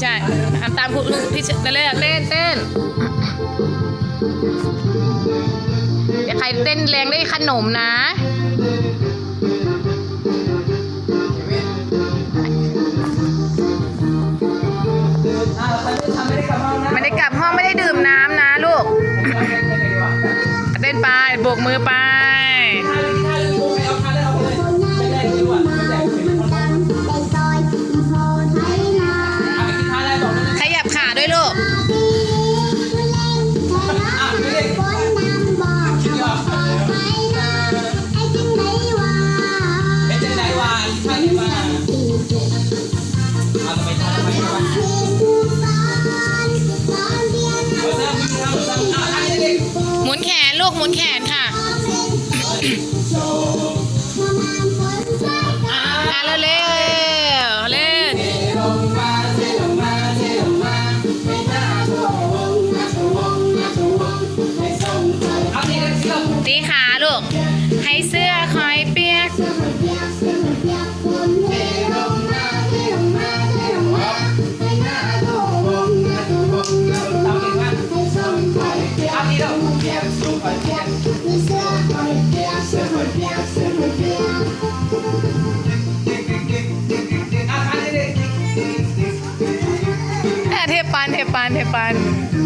ใช่ทำตามคุณลุงที่เล่นเล่นเต้นเดี๋ยวใครเต้นแรงได้ขนมนะไม่ได้กลับห้องไม่ได้ดื่มน้ำนะลูก เต้นไปโบกมือไป หมุนแขนลูกหมุนแขนค่ะอ่าเร็วเร็เร็วตีขาลูก ให้เสื้อ पान है पान।